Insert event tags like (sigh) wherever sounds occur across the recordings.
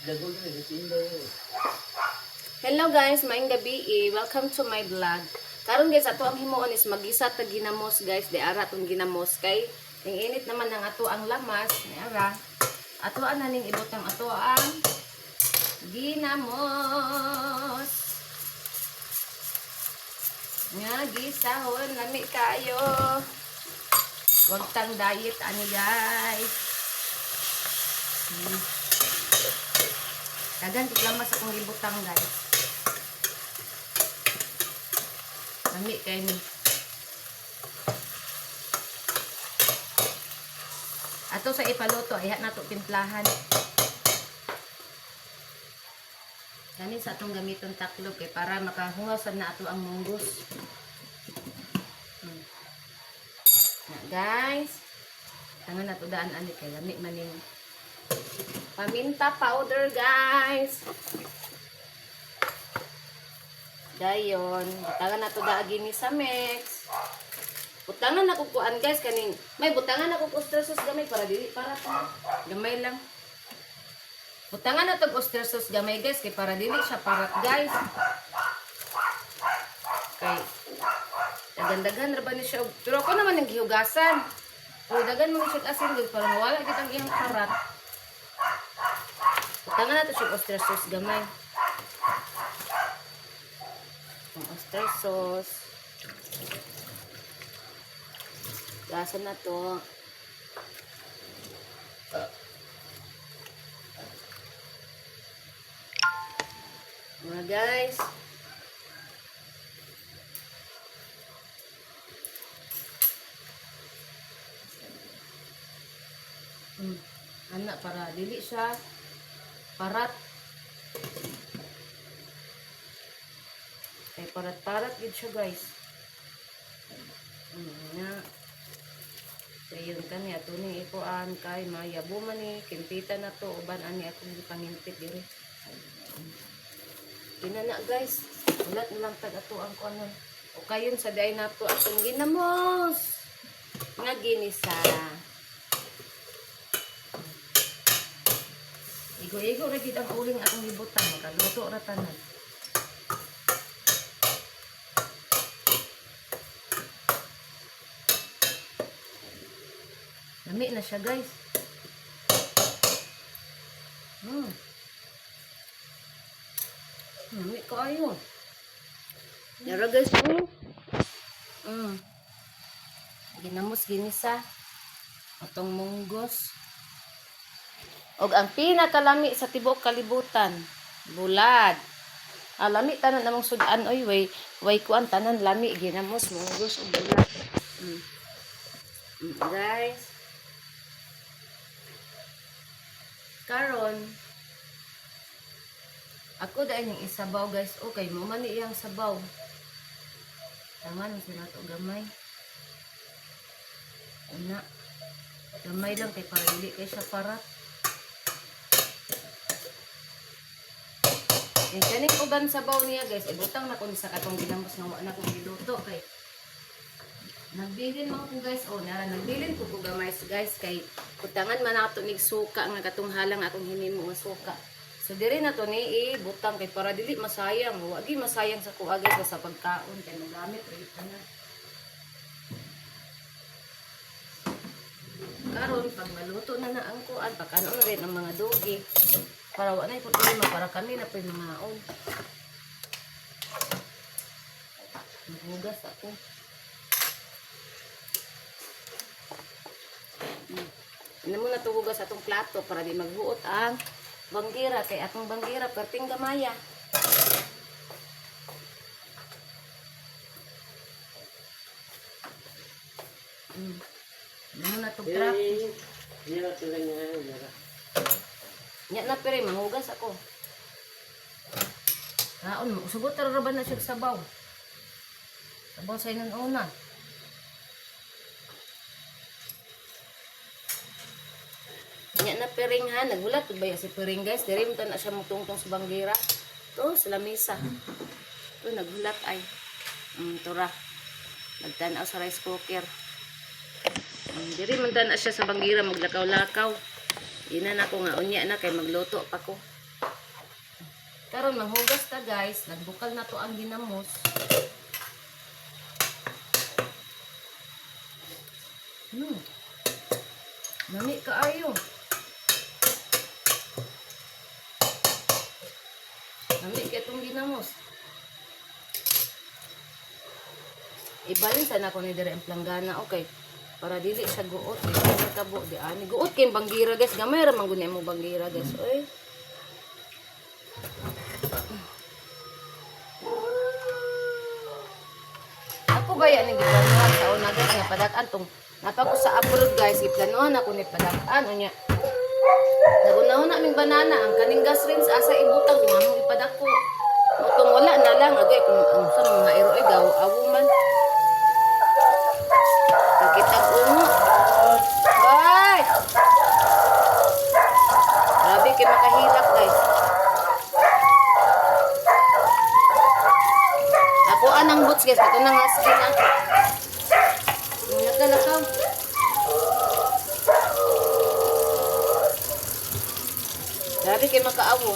Hello guys, maing gabi eh. Welcome to my vlog. Karon guys, ato ang himuon is magisa ta ginamos guys. Di ara tong ginamos kay ning init naman ng ato ang lamas. Ni ara. Ato ang naning ibutang ato ang ginamos. Nga gisahon lami kayo. Huwag tang diet ani guys. Hmm. Dagan lamas akong ibutang guys. Lami kay ni. Ato sa ipaluto, ayha na to timplahan. Kani sa atong gamiton taklog kay para makahungasan na ato ang munggos. Hmm. Na, guys. Tangan na to daan ani kay lami maning paminta powder guys. Dayon, butangan na to daagi ni sa mix. Butangan na kukuan guys kaning may butangan na oyster sauce gamay para dili para ta. Gamay lang. Butangan na tog oyster sauce gamay guys kay para dili siya parat guys. Kay dagan-dagan ra ba ni siya pero ako naman ang gihugasan. Pero dagan mo siya asin para mawala kitang iyang parat. Butangan na to siya oyster sauce gamay. Ang oyster sauce. Lasa na to. Mga guys. Hmm. Anak para dili siya parat. Kay parat-parat gid siya guys. Hmm, na. Dayon kani ato ni ikuan kay mayabo man ni kimpita na to uban ani akong gipangimpit diri. Kinana guys, ulat na lang tag ato ang kuanon. O kayon sa day nato atong ginamos. Nga ginisa. Igo-igo ra gid ang uling atong gibutan, makaluto ra tanan. Lami na siya guys. Hmm. Lami ko ayo. Yara guys oh. Hmm. Ginamos ginisa. Atong munggos. Og ang pinakalami sa tibuok kalibutan, bulad. Ah, lami tanan namang sudan oy way way kuan tanan lami ginamos munggos ug bulad. Mm. Mm, guys. Karon ako dahil yung isabaw guys. Okay, mo man iyang sabaw. Tangan sila to gamay. Una. Gamay lang kay para dili kay siya parat. Yung kaning uban sabaw niya guys, ibutang na ko ni sa katong ginamos nga wala kong giluto kay Nagbilin mo ko guys, oh nara nagbilin ko ko gamay guys kay kutangan man ato nig suka nga katong halang akong hinimo nga suka. So diri na to ni ibutang kay para dili masayang, wa gi masayang sa kuha guys sa pagkaon kay magamit ra na. Karon pag maluto na na ang kuan, pagkano na rin ang mga dogi. Para wala na problema para kami na pwede maon. Hugas ako. Ano mo na tuhugas atong plato para di magbuot ang banggira kay atong banggira perting gamaya. Mm. Ano mo na tong trap. Nya na pere manghugas ako. Naon mo sugot ra ba na siya sa sabaw. Sabaw sa inon una. Nya na piring ha, nagulat ba ya si piring guys? Diri mo na siya mutungtong sa banggira. To, sa lamesa. To, nagulat ay. Mm, tura. Nagtanaw sa rice cooker. Mm, diri man na siya sa banggira, maglakaw-lakaw. Ina na ko nga, unya na, kay magluto pa ko. Karon manghugas ta guys, nagbukal na to ang ginamos. Hmm. Nami kaayo. Nami kay itong ginamos. Ibalin sana ko ni dire ang planggana. Okay. Para dili siya guot. Di ba kabo di ani guot kay banggira guys. Gamay ra man guni mo banggira guys. Oy. Ako ba yan ang giplanuhan sa una guys nga padakan tong napa ko sa abroad guys giplanuhan ako ni padakan unya. Nagunahon na ming banana ang kaning gas rinse asa ibutang kung among ipadako. Motong wala na lang agay kung ang sa mga iro ay gaw awo man. Nakitag ungo. Ay! Grabe kay makahilak guys. Ako anang boots guys, ito nang husky na. Nagkalakaw. Grabe kay makaawo.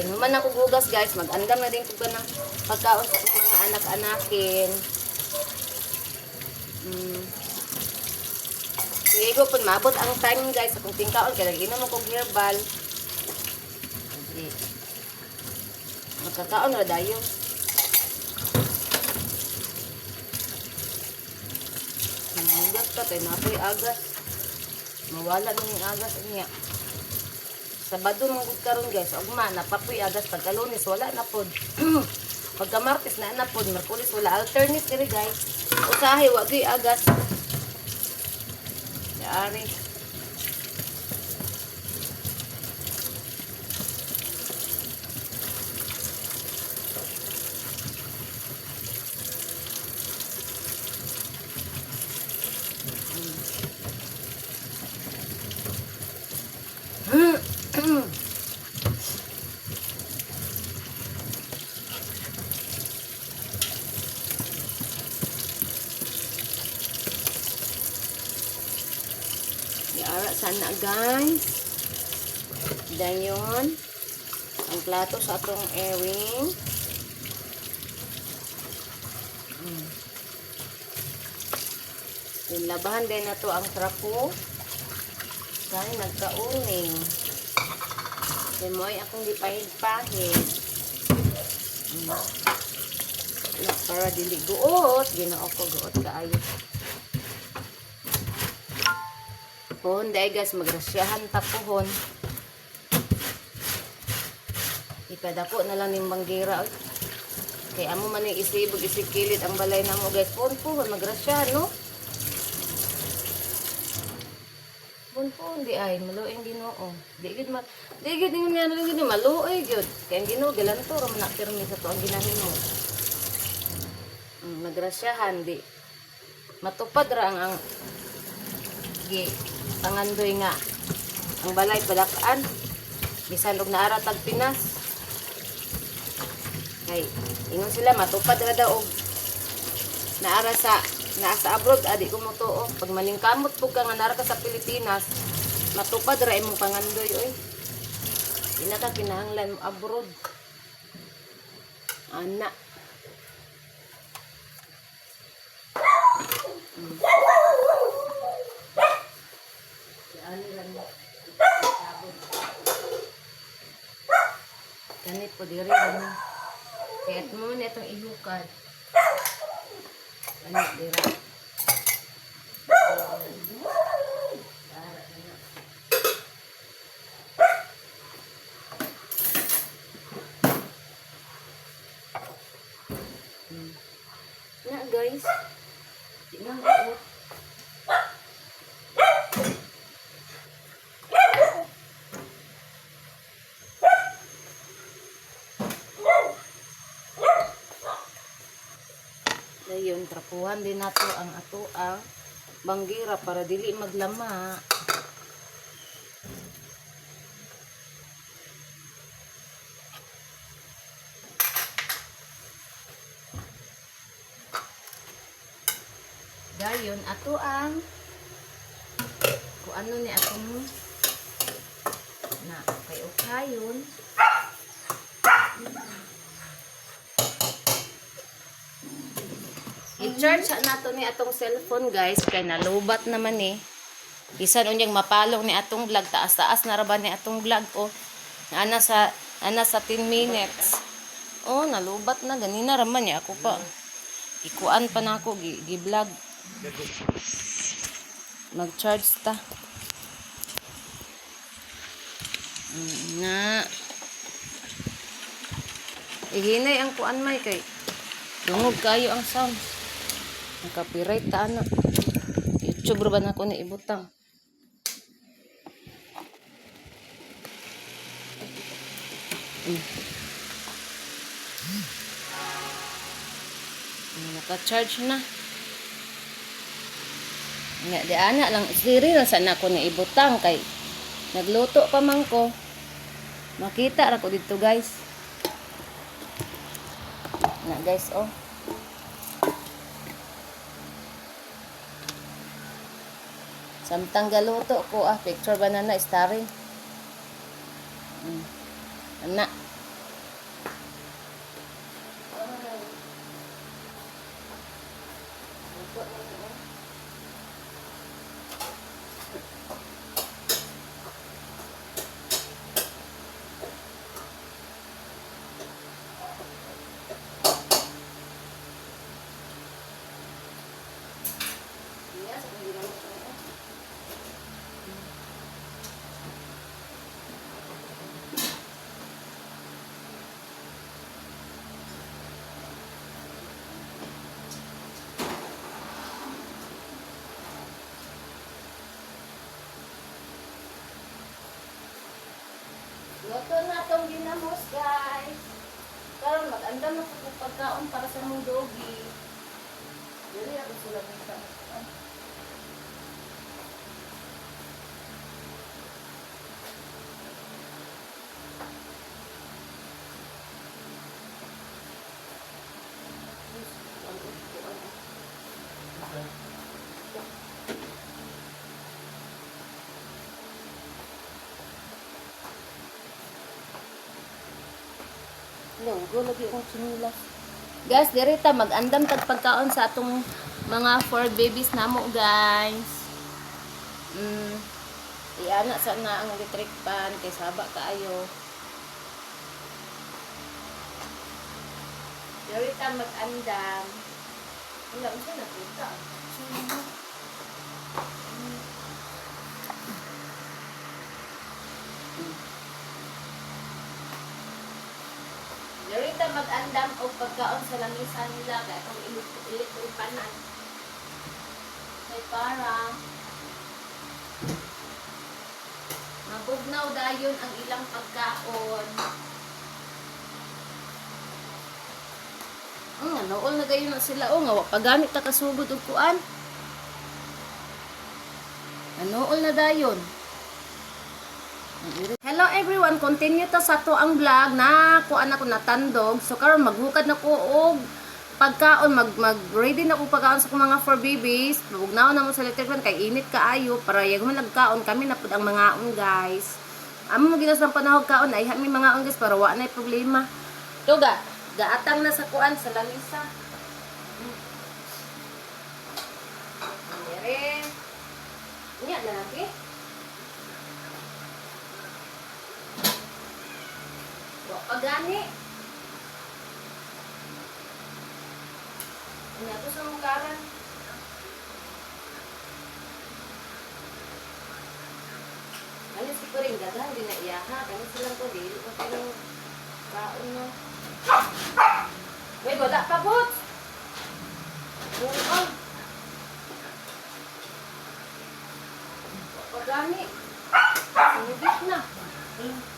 Kaya naman ako gugas guys, mag-andam na din ko ng pagkaon sa mga anak-anakin. Mm. Sige ko po, mabot ang time guys, akong tingkaon, kaya nag-inom akong herbal. Hindi. Magkakaon na dayo. Nangyag ka, tayo napoy agas. Mawala yung agas niya. Sabado mong gud karon guys, ugma napapoy agas pagka Lunes wala na pod. (clears throat) pagka Martes na na pod, Merkulis wala alternate kiri guys. Usahay wa agas. Yari. Yara sana guys. Dayon. Ang plato sa atong airing. Mm. Labahan din na to ang trapo. Dahil nagka-uning. Ay akong gipahid-pahid. Mm. Na, para dili guot. Ginoo ko guot kaayo. Pohon dahil guys, magrasyahan ta pohon. Ipadako na lang yung banggira. oy. Kaya amo man yung isibog, isikilid ang balay na mo guys. Pohon pohon, magrasyahan no? Pohon pohon di ay, maluing ginoo. Di gid ma, di gid yung nga lang gid maluoy gid. Kaya ang ginoo, galanto, raman na pirmi sa to ang ginahin mo. Mm, magrasyahan, di. Matupad ra ang, ang gi pangandoy nga. Ang balay palakaan. Bisan og naara tag Pinas. Kay ingon sila matupad ra daw og naara sa naa sa abroad adi ko mo tuo pag malingkamot pug ka nga naara ka sa Pilipinas matupad ra imong pangandoy oy. Di na ka kinahanglan mo abroad. Ana Ganit po diri ano. Kaya mo man itong ihukad. Ganit dira. Na guys. Di na Dayon, trapuhan din nato ang ato ang banggira para dili maglama. Dayon, ato ang kung ano ni atong na kayo kayon. I-charge sa nato ni atong cellphone guys kay nalubat naman eh. Bisan unyang mapalong ni atong vlog taas-taas na ra ba ni atong vlog o ana sa ana sa 10 minutes. Oh, nalubat na ganina ra man niya ako pa. Ikuan pa na ako gi, gi vlog. Mag-charge ta. Mm, Na. Ihinay ang kuan may kay dungog kayo ang sound. Ang copyright ta ano. YouTube ba na ko ni ibutang. Mm, Naka-charge na. Nga, di ana lang. Siri lang sana ko ni ibutang kay nagluto pa man ko. Makita ra ko dito guys. Na guys oh. Samtang galuto ko ah, picture banana starring. Mm. Ana. Luto na itong ginamos, guys. Karon mag-andam na po pagkaon para sa mong dogi. Dili ako sila Lunggo lagi akong sinilas. Guys, dirita mag-andam tag pagkaon sa atong mga four babies namo, guys. Mm. Iana sa na ang electric pan kay saba kaayo. Dirita mag-andam. Wala mo siya nakita. Dirita mag-andam o pagkaon sa lamisa nila kaya itong electric panan. Kay para mabugnaw dayon ang ilang pagkaon. Mm, nool na gayon na sila. O, nga, wa pa gamit ta kasugod og kuan. Anool na dayon. Hello everyone, continue ta sa to ang vlog na kuan ako natandog. So karon maghukad na ko og pagkaon mag mag ready na ko pagkaon sa akong mga four babies. Bugnaw na mo sa fan kay init kaayo para yung nagkaon kami na pud ang mga on guys. Amo mo ginas ng panahog kaon ay mi mga on guys para wa na problema. Tuga, gaatang na sa kuan sa lamisa. Dire. Nya na lagi. Wa pa gani. Nya to sa mukaran. Ano si Puring dagan din na iyaha. Kani silang ko dili ko pero kaon no. Wait, wala pa bot. Oo. Pagani. Sinugit na. Pagani,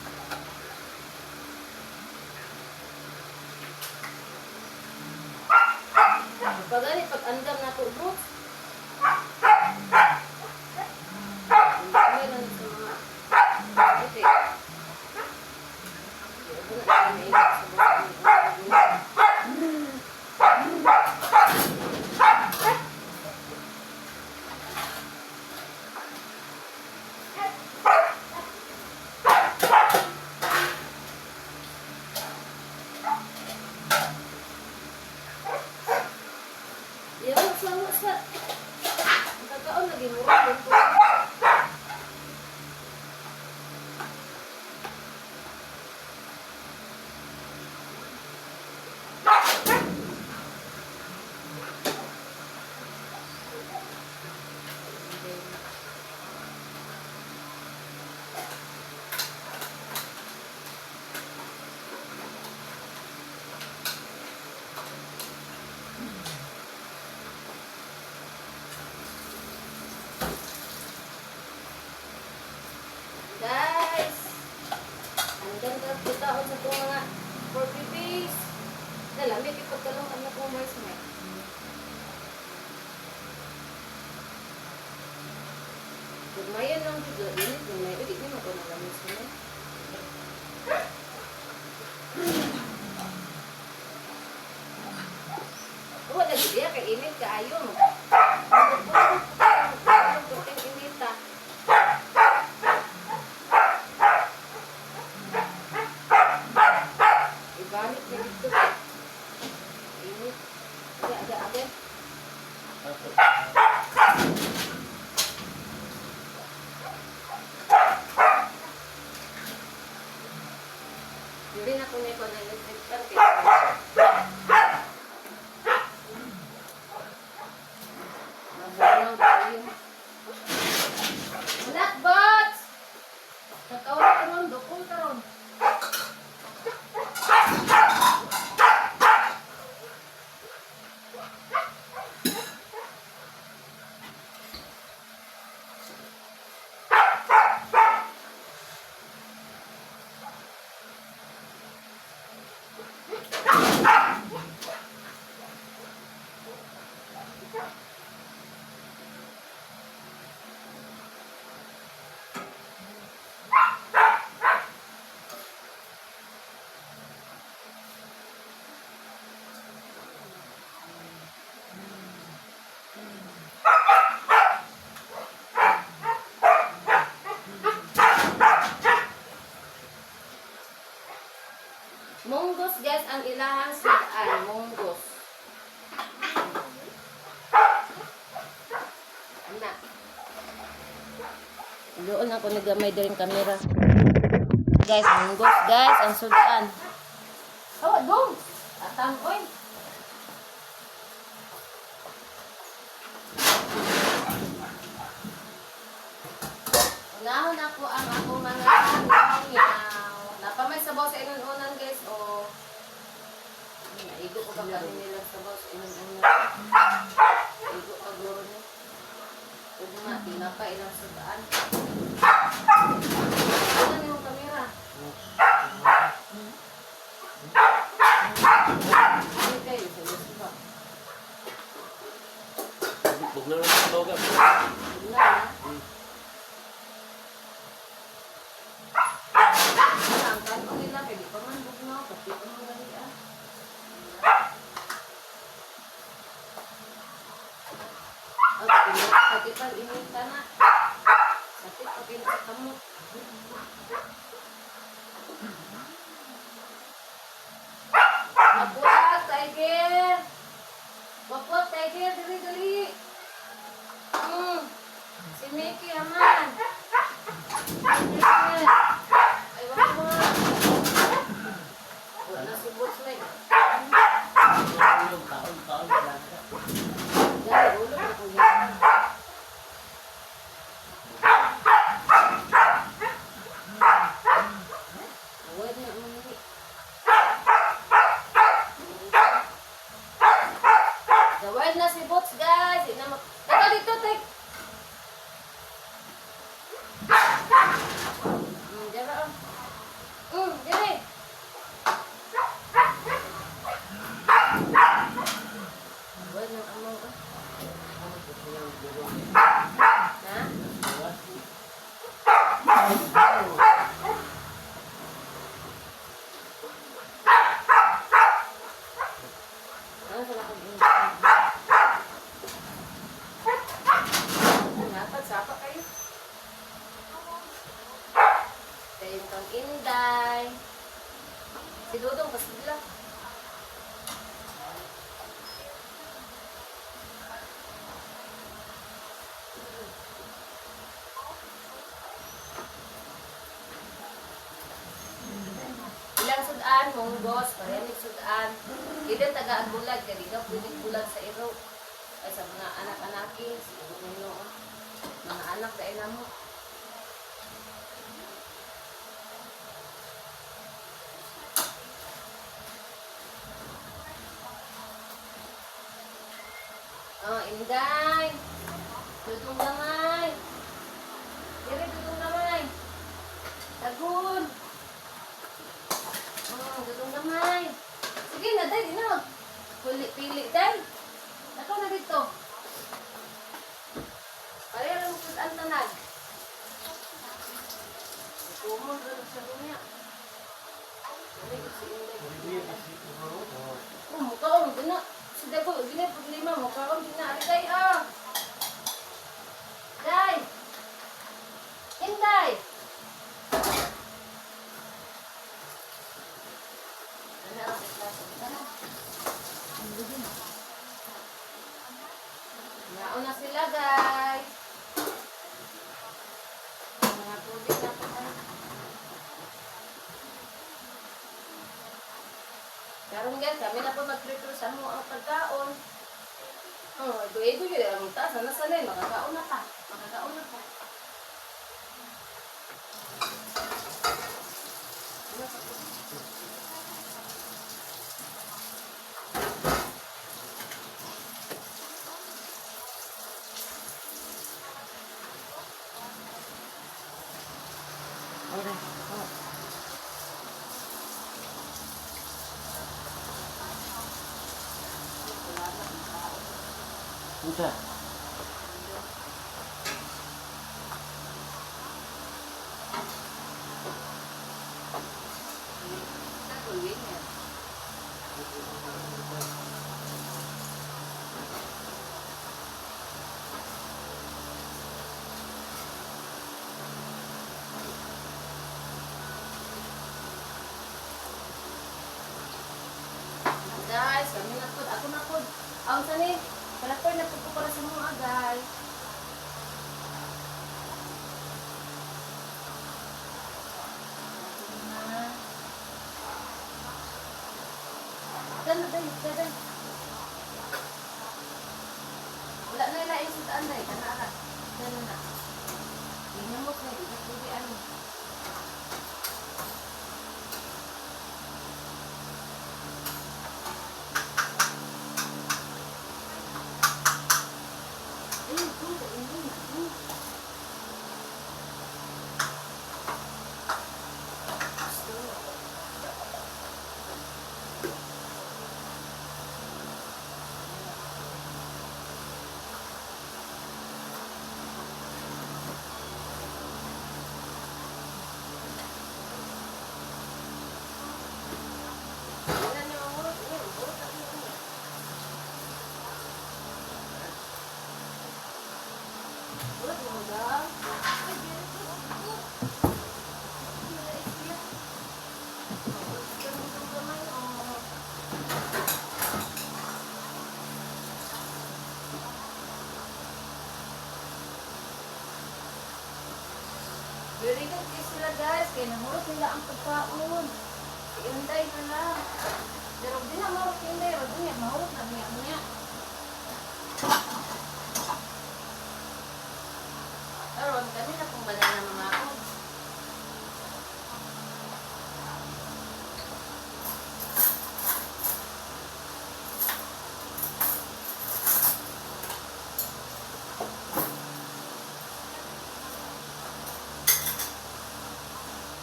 sa sa kakaon lagi mo. Gugmayan lang dito. Ini gugmay. Ulit ni mo ko na lamis mo. Wala lagi dia kay init kaayo mo. Puting inita. Ibalik na dito. Init. Aga, aga, aga. Hindi na ko na ko na electric fan kaya. Mabunaw tayo. Anak, bots! Nagkawala ka ron, dukong ka ron. Munggos guys ang ilahang sidaan, munggos. Anak. Doon ako nagamay din kamera. Guys, munggos guys ang sudan. Oh, dong. Atang oy. Unahon ako ang akong mga nangyang. Sabaw sa inunan guys. O, naigo ko ba kami nila sabaw sa inunan. Igo ka guro niya. Huwag nga, tinapa ilang sudaan. Ano yung kamera? Ano kayo? Sa gusto ba? Huwag na sa loga. Huwag na, ha? Ang kanto nila, kaya di pa man bugnaw, pati pa man gali, ah. At pinag- pati pa inita na. Sakit pa pinakamot. Mapuat, tiger! Mapuat, tiger, dali, dali! Hmm. Si Mickey, aman! Ay, wag mo. Wala si Boss Mike. Taon, taon, taon. Dahil ulo na ko yan. Awad na ang muli. Gawad na si Bots, guys. Ina mo. Teka dito, tek. Hmm, dara, ah. Hmm, dire. Gawad na ang mga. Ha? Ano sa lakad mo? Dapat, sapa kayo. Kang inday. Si Dudong, pasigla. Ilang sudan, monggos, parenig sudan. Ida taga bulag, kaya ka pwedeng bulag sa iro. Ay sa mga siguro ninyo, oh. mga anak na ina mo. Oh, inday. Tutong gamay. Dire tutong gamay. Tagun. Oh. day, di na. Pili-pili, day. Ako na dito. Pareho lang po ang tanan. Kumon rin sa dunya. Ay, si Inday. Oh, mukaon, gina. Si Debo, gina, problema, mukaon, gina. Ari, day, ah. Day. Inday. Ano ang klase? Ano? Nauna sila, guys. Mga tubig na po tayo. Guys, kami na po mag-prepare sa mga pagkaon. Oh, ito-ito yun. Ang taas, sana sanay, makakaon na ka. Makakaon na ka. Ang sani, palapor na para sa mga guys. Dan, dan, dan, dan. Wala na ilain sa daan na eh. Kana ka. Dan na. Hinamot na. Hindi na pwede ano. Ayun, puta, hindi na. Ayun. Tingnan niyo ang urot. Ayun, urot na yun. Urot mo ba? Ay, di rin ko. Wala isya. Ganun ang kamay, oh. Very good kayo sila guys. Kaya namurot nila ang pagkaon. Iunday na lang. Pero di na mahurot yung day. Wag niya, mahurot na niya. niya. Pero wag kami na pong banana mga ako.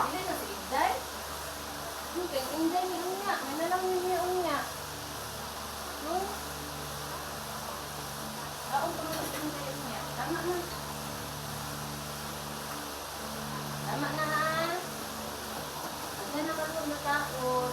Dili na si Inday. Yung kay Inday ni Unya. May nalang niya Unya. No? Kaon pa mga Inday Unya. Tama na. Tama na ha. Hanggang na karoon na taon.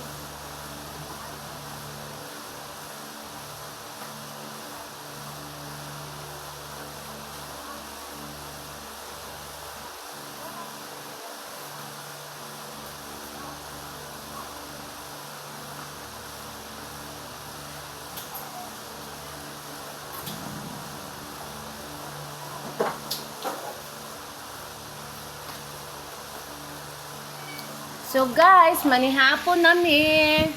So guys, manihapon nami.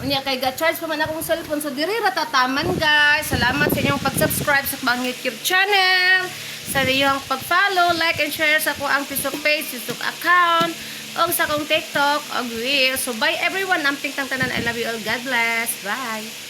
Unya kay ga-charge pa man akong cellphone so diri ra tataman guys. Salamat sa inyong pag-subscribe sa akong YouTube channel. Sa inyong pag-follow, like and share sa akong ang Facebook page, Facebook account, o sa akong TikTok, og Reel. So bye everyone. Amping tang tanan. I love you all. God bless. Bye.